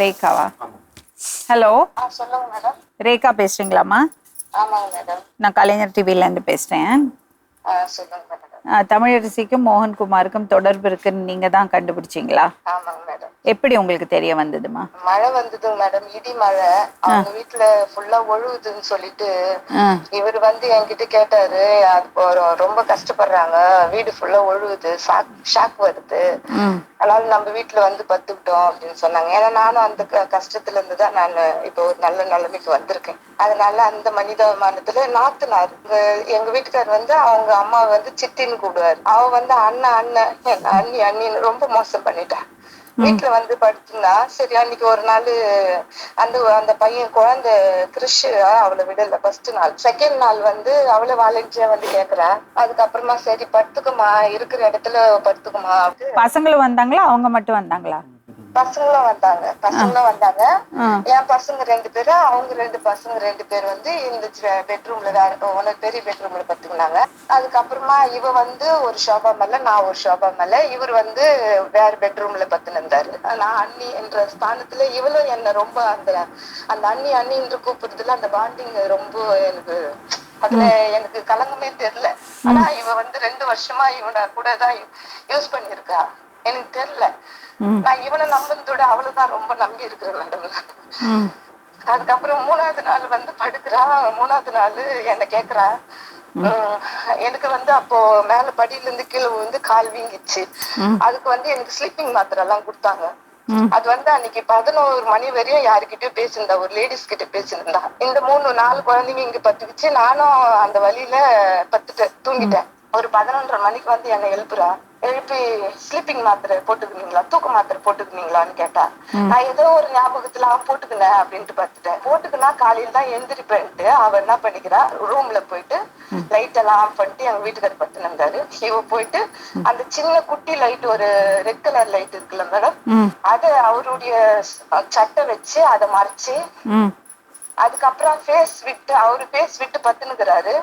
ரேகாவா? Hello ஆ சொல்லுங்க madam. Rekha பேசுறீங்களாம்மா? நான் கலைஞர் டிவிலேருந்து பேசுகிறேன் ஆ சொல்லுங்க மேடம். தமிழரசிக்கும் மோகன்குமாருக்கும் தொடர்பு இருக்குன்னு நீங்கள் தான் கண்டுபிடிச்சிங்களா? எப்படி உங்களுக்கு தெரிய வந்ததுமா? மழை வந்ததுங்க மேடம் இடி மழை. அவங்க வீட்டுல ஃபுல்லா ஒழுகுதுன்னு சொல்லிட்டு இவர் வந்து என்கிட்ட கேட்டாரு ரொம்ப கஷ்டப்படுறாங்க. வீடு ஃபுல்லா ஒழுகுது ஷாக் ஷாக் வருது. அதனால நம்ம வீட்டுல வந்து பத்துக்கிட்டோம் அப்படின்னு சொன்னாங்க. ஏன்னா நானும் அந்த கஷ்டத்துல இருந்து தான் நான் இப்போ ஒரு நல்ல நிலைமைக்கு வந்திருக்கேன். அதனால அந்த மனிதாபிமானத்துல நாத்தனார் எங்க- வீட்டுக்கார் வந்து அவங்க அம்மா வந்து சித்தின்னு கூப்பிடுவாரு. அவ வந்து அண்ணன் அண்ணன் அண்ணி அண்ணின்னு ரொம்ப மோசம் பண்ணிட்டா வீட்டுல வந்து படுத்துனா சரி அன்னைக்கு ஒரு நாள் அந்த அந்த பையன் குழந்தை கிறிஷ் அவளை விடல ஃபர்ஸ்ட் நாள். செகண்ட் நாள் வந்து அவளை வாலண்டியா வந்து கேக்குறா. அதுக்கப்புறமா சரி படுத்துக்குமா இருக்கிற இடத்துல படுத்துக்குமா பசங்களும் வந்தாங்களா? அவங்க மட்டும் வந்தாங்களா? பசங்களும் வந்தாங்க. பசங்களும் வந்தாங்க. என் பசங்க ரெண்டு பேரு அவங்க ரெண்டு பசங்க ரெண்டு பேர் வந்து இந்த பெட்ரூம்ல வேற ஒன்னு பெரிய பெட்ரூம்ல பத்துக்கினாங்க அதுக்கப்புறமா இவ வந்து ஒரு ஷோபா மேல நான் ஒரு ஷோபா மேல. இவர் வந்து வேற பெட்ரூம்ல பத்துனிருந்தாரு நான் அண்ணி என்ற ஸ்தானத்துல இவளும் என்ன ரொம்ப அந்த அந்த அண்ணி அண்ணி என்று கூப்பிடுறதுல அந்த பாண்டிங் ரொம்ப எனக்கு அதுல எனக்கு கலங்கமே தெரியல. ஆனா இவ வந்து ரெண்டு வருஷமா இவனை கூட தான் யூஸ் பண்ணிருக்கா எனக்கு தெரியல. நான் இவனை நம்பினதோட அவளைதான் ரொம்ப நம்பி இருக்கிறேன் மேடம் அதுக்கப்புறம் மூணாவது நாள் வந்து படுக்கிறா. மூணாவது நாள் என்ன கேக்குறா. எனக்கு வந்து அப்போ மேல படியில இருந்து கீழே வந்து கால் வீங்கிச்சு. அதுக்கு வந்து எனக்கு ஸ்லீப்பிங் மாத்திரை எல்லாம் கொடுத்தாங்க. அது வந்து அன்னைக்கு பதினோரு மணி வரையும் யாருக்கிட்டயும் பேசியிருந்தா ஒரு லேடிஸ் கிட்ட பேசியிருந்தா. இந்த மூணு நாலு குழந்தைங்க இங்க பத்துக்குச்சு. நானும் அந்த வழியில பத்துட்டேன் தூங்கிட்டேன். ஒரு பதினொன்றரை மணிக்கு வந்து என்னை எழுப்புறா. எழுப்பி ஸ்லீப்பிங் மாத்திரை போட்டுக்கினீங்களா? தூக்க மாத்திரை போட்டுக்கினீங்களான்னு கேட்டா. நான் ஏதோ ஒரு ஞாபகத்துல "ஆ, போட்டுக்கினேன் அப்படின்ட்டு பார்த்துட்டேன். போட்டுக்கினா காலையில தான் எந்திரிப்பேன்ட்டு அவ என்ன பண்ணிக்கிறா? ரூம்ல போயிட்டு லைட் எல்லாம் ஆஃப் பண்ணிட்டு எங்க வீட்டுக்காரர் பத்துன்னு இருந்தாரு. இவ போயிட்டு அந்த சின்ன குட்டி லைட் ஒரு ரெட் கலர் லைட் இருக்குல்ல மேடம் அது அவருடைய சட்டை வச்சு அதை மறைச்சு அதுக்கப்புறம் ஃபேஸ் விட்டு அவரு ஃபேஸ் விட்டு பத்துனுக்குறாரு